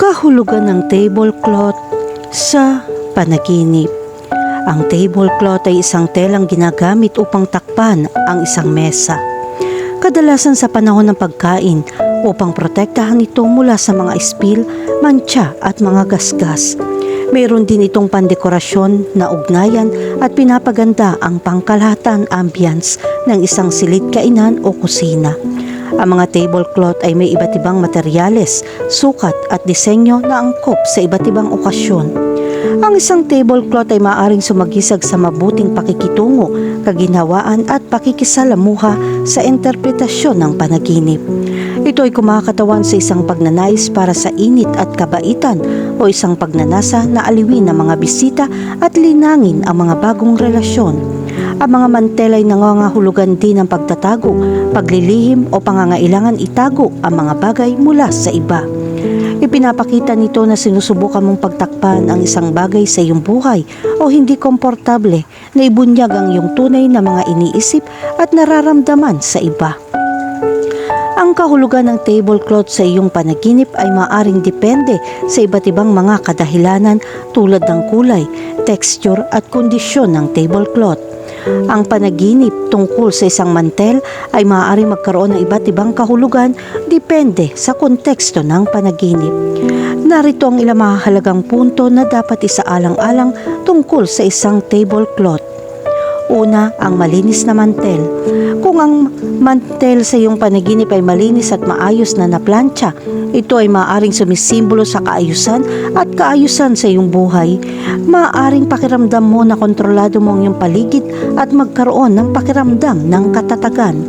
Kahulugan ng tablecloth sa panaginip. Ang tablecloth ay isang telang ginagamit upang takpan ang isang mesa. Kadalasan sa panahon ng pagkain upang protektahan ito mula sa mga spill, mantsa at mga gasgas. Mayroon din itong pandekorasyon na ugnayan at pinapaganda ang pangkalahatan ambience ng isang silid kainan o kusina. Ang mga tablecloth ay may iba't ibang materyales, sukat at disenyo na angkop sa iba't ibang okasyon. Ang isang tablecloth ay maaaring sumagisag sa mabuting pakikitungo, kaginhawaan at pakikisalamuha sa interpretasyon ng panaginip. Ito ay kumakatawan sa isang pagnanais para sa init at kabaitan o isang pagnanasa na aliwin ng mga bisita at linangin ang mga bagong relasyon. Ang mga mantel ay nangangahulugan din ng pagtatago, paglilihim o pangangailangan itago ang mga bagay mula sa iba. Ipinapakita nito na sinusubukan mong pagtakpan ang isang bagay sa iyong buhay o hindi komportable na ibunyag ang iyong tunay na mga iniisip at nararamdaman sa iba. Ang kahulugan ng tablecloth sa iyong panaginip ay maaring depende sa iba't ibang mga kadahilanan tulad ng kulay, texture at kondisyon ng tablecloth. Ang panaginip tungkol sa isang mantel ay maaaring magkaroon ng iba't ibang kahulugan depende sa konteksto ng panaginip. Narito ang ilang mahalagang punto na dapat isaalang-alang tungkol sa isang tablecloth. Una, ang malinis na mantel. Ang mantel sa iyong panaginip ay malinis at maayos na naplantsa, ito ay maaaring sumisimbolo sa kaayusan at kaayusan sa iyong buhay. Maaaring pakiramdam mo na kontrolado mo ang iyong paligid at magkaroon ng pakiramdam ng katatagan.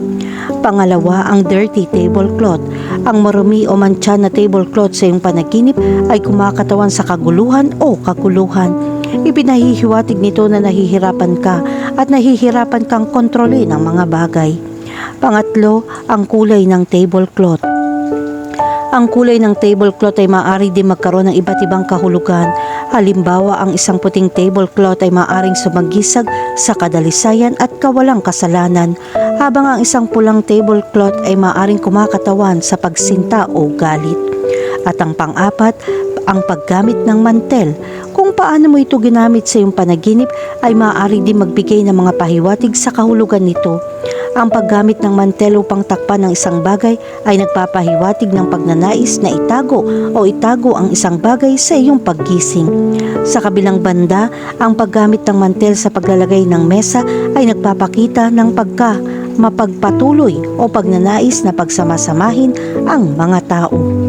Pangalawa, ang dirty tablecloth. Ang marumi o mantsa na tablecloth sa iyong panaginip ay kumakatawan sa kaguluhan o kaguluhan. Ipinahihiwatig nito na nahihirapan ka at nahihirapan kang kontrolin ang mga bagay. Pangatlo, ang kulay ng tablecloth. Ang kulay ng tablecloth ay maaari din magkaroon ng iba't ibang kahulugan. Halimbawa, ang isang puting tablecloth ay maaaring sumagisag sa kadalisayan at kawalang kasalanan, habang ang isang pulang tablecloth ay maaaring kumakatawan sa pagsinta o galit. At ang pang-apat, ang paggamit ng mantel. Kung paano mo ito ginamit sa iyong panaginip ay maaari din magbigay ng mga pahiwatig sa kahulugan nito. Ang paggamit ng mantel upang takpan ng isang bagay ay nagpapahiwatig ng pagnanais na itago o itago ang isang bagay sa iyong paggising. Sa kabilang banda, ang paggamit ng mantel sa paglalagay ng mesa ay nagpapakita ng pagka mapagpatuloy o pagnanais na pagsamasamahin ang mga tao.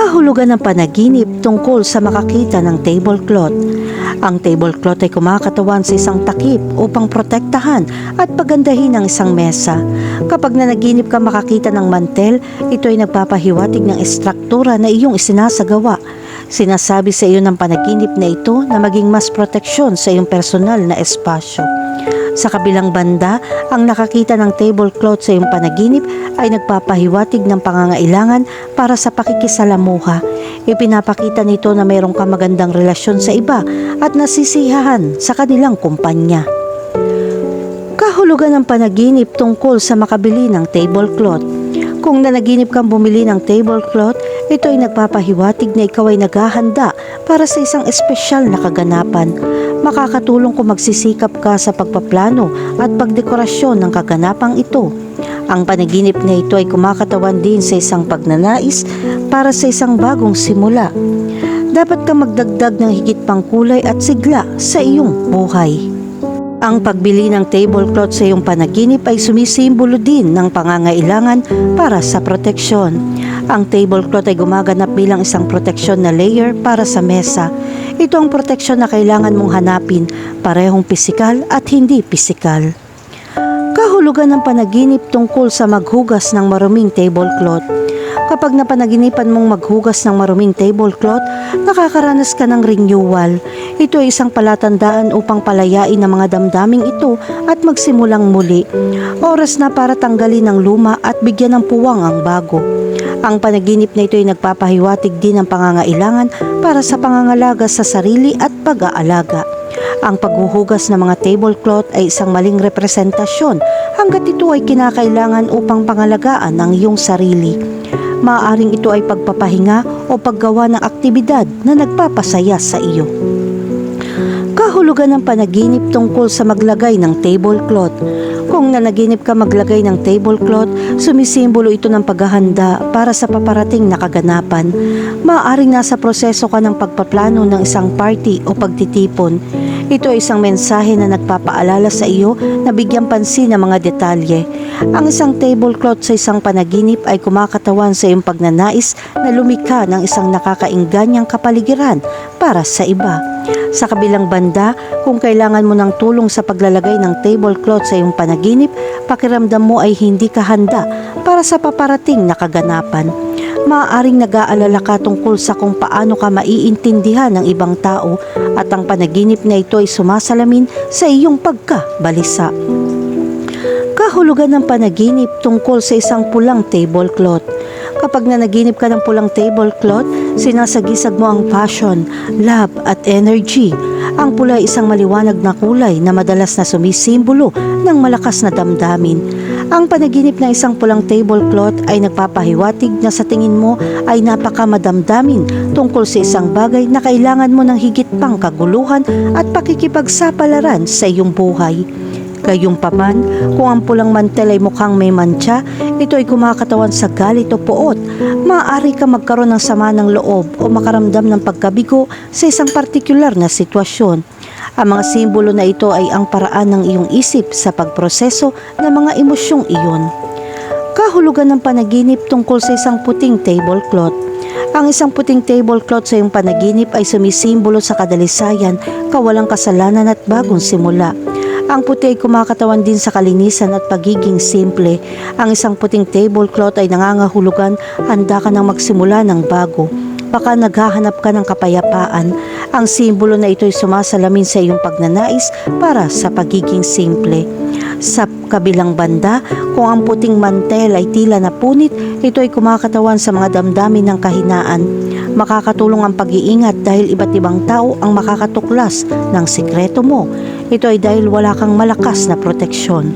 Kahulugan ng panaginip tungkol sa makakita ng tablecloth. Ang tablecloth ay kumakatawan sa isang takip upang protektahan at pagandahin ang isang mesa. Kapag nanaginip ka makakita ng mantel, ito ay nagpapahiwatig ng estruktura na iyong isinasagawa. Sinasabi sa iyo ng panaginip na ito na maging mas proteksyon sa iyong personal na espasyo. Sa kabilang banda, ang nakakita ng tablecloth sa iyong panaginip ay nagpapahiwatig ng pangangailangan para sa pakikisalamuha. Ipinapakita nito na mayroong ka magandang relasyon sa iba at nasisiyahan sa kanilang kumpanya. Kahulugan ng panaginip tungkol sa makabili ng tablecloth. Kung nanaginip kang bumili ng tablecloth, ito ay nagpapahiwatig na ikaw ay naghahanda para sa isang espesyal na kaganapan. Makakatulong kung magsisikap ka sa pagpaplano at pagdekorasyon ng kaganapang ito. Ang panaginip na ito ay kumakatawan din sa isang pagnanais para sa isang bagong simula. Dapat ka magdagdag ng higit pang kulay at sigla sa iyong buhay. Ang pagbili ng tablecloth sa iyong panaginip ay sumisimbolo din ng pangangailangan para sa proteksyon. Ang tablecloth ay gumaganap bilang isang proteksyon na layer para sa mesa. Ito ang proteksyon na kailangan mong hanapin, parehong pisikal at hindi pisikal. Kahulugan ng panaginip tungkol sa maghugas ng maruming tablecloth. Kapag napanaginipan mong maghugas ng maruming tablecloth, nakakaranas ka ng renewal. Ito ay isang palatandaan upang palayain ang mga damdaming ito at magsimulang muli. Oras na para tanggalin ang luma at bigyan ng puwang ang bago. Ang panaginip na ito ay nagpapahiwatig din ng pangangailangan para sa pangangalaga sa sarili at pag-aalaga. Ang paghuhugas ng mga tablecloth ay isang maling representasyon hanggat ito ay kinakailangan upang pangalagaan ang iyong sarili. Maaaring ito ay pagpapahinga o paggawa ng aktibidad na nagpapasaya sa iyo. Kahulugan ng panaginip tungkol sa maglagay ng tablecloth. Kung nanaginip ka maglagay ng tablecloth, sumisimbolo ito ng paghahanda para sa paparating na kaganapan. Maaaring nasa proseso ka ng pagpaplano ng isang party o pagtitipon. Ito ay isang mensahe na nagpapaalala sa iyo na bigyan pansin ng mga detalye. Ang isang tablecloth sa isang panaginip ay kumakatawan sa iyong pagnanais na lumikha ng isang nakakainganyang kapaligiran para sa iba. Sa kabilang banda, kung kailangan mo ng tulong sa paglalagay ng tablecloth sa iyong panaginip, pakiramdam mo ay hindi ka handa para sa paparating na kaganapan. Maaaring nag-aalala ka tungkol sa kung paano ka maiintindihan ng ibang tao at ang panaginip na ito ay sumasalamin sa iyong pagkabalisa. Kahulugan ng panaginip tungkol sa isang pulang tablecloth. Kapag nanaginip ka ng pulang tablecloth, sinasagisag mo ang passion, love at energy. Ang pula ay isang maliwanag na kulay na madalas na sumisimbolo ng malakas na damdamin. Ang panaginip na isang pulang tablecloth ay nagpapahiwatig na sa tingin mo ay napakamadamdamin tungkol sa isang bagay na kailangan mo ng higit pang kaguluhan at pakikipagsapalaran sa iyong buhay. Gayunpaman, kung ang pulang mantel ay mukhang may mantsa, ito ay kumakatawan sa galit o poot. Maaari ka magkaroon ng sama ng loob o makaramdam ng pagkabigo sa isang partikular na sitwasyon. Ang mga simbolo na ito ay ang paraan ng iyong isip sa pagproseso ng mga emosyong iyon. Kahulugan ng panaginip tungkol sa isang puting tablecloth. Ang isang puting tablecloth sa iyong panaginip ay sumisimbolo sa kadalisayan, kawalang kasalanan at bagong simula. Ang puti ay kumakatawan din sa kalinisan at pagiging simple. Ang isang puting tablecloth ay nangangahulugan, handa ka nang magsimula ng bago. Baka naghahanap ka ng kapayapaan. Ang simbolo na ito ay sumasalamin sa iyong pagnanais para sa pagiging simple. Sa kabilang banda, kung ang puting mantel ay tila na punit, ito ay kumakatawan sa mga damdamin ng kahinaan. Makakatulong ang pag-iingat dahil iba't ibang tao ang makakatuklas ng sikreto mo. Ito ay dahil wala kang malakas na proteksyon.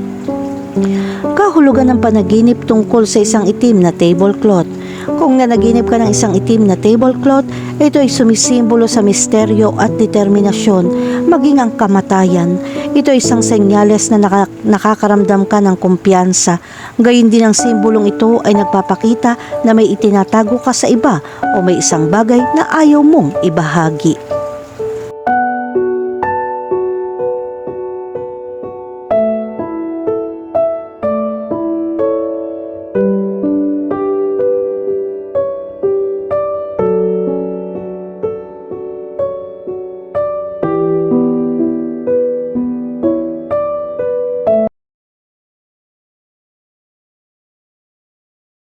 Kahulugan ng panaginip tungkol sa isang itim na tablecloth. Kung nanaginip ka ng isang itim na tablecloth, ito ay sumisimbolo sa misteryo at determinasyon, maging ang kamatayan. Ito ay isang senyales na naka- nakakaramdam ka ng kumpiyansa. Gayun din ang simbolong ito ay nagpapakita na may itinatago ka sa iba o may isang bagay na ayaw mong ibahagi.